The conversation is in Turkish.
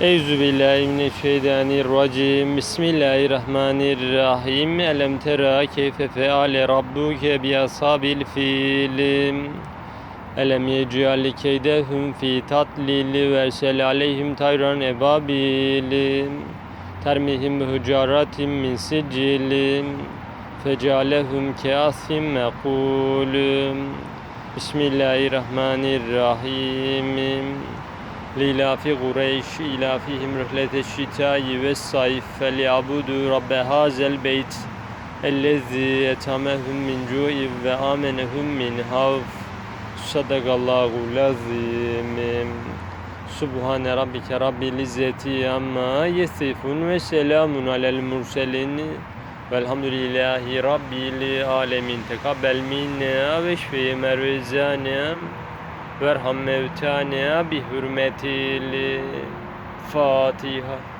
Euzu billahi mineşşeytanirracim. Bismillahirrahmanirrahim. Elem tera keyfe feale rabbuke bi ashabil fil. Elem yec'al keydehum fi tatlil ve ersel aleyhim tayran ebabil. Termihim bi hucaratin min sicil. Fecalehum keasim mekul. Bismillahirrahmanirrahim. لإلاف قريش إلافهم رحلة الشتاء والصيف فليعبدوا رب هذا البيت الذي يتمهم من جوع وآمنهم من خوف صدق الله العظيم سبحان ربك رب العزة عما يصفون وسلام على المرسلين والحمد لله رب العالمين تقبل منا واشفي مرزانا Verham mevtana bi hürmetil Fatiha.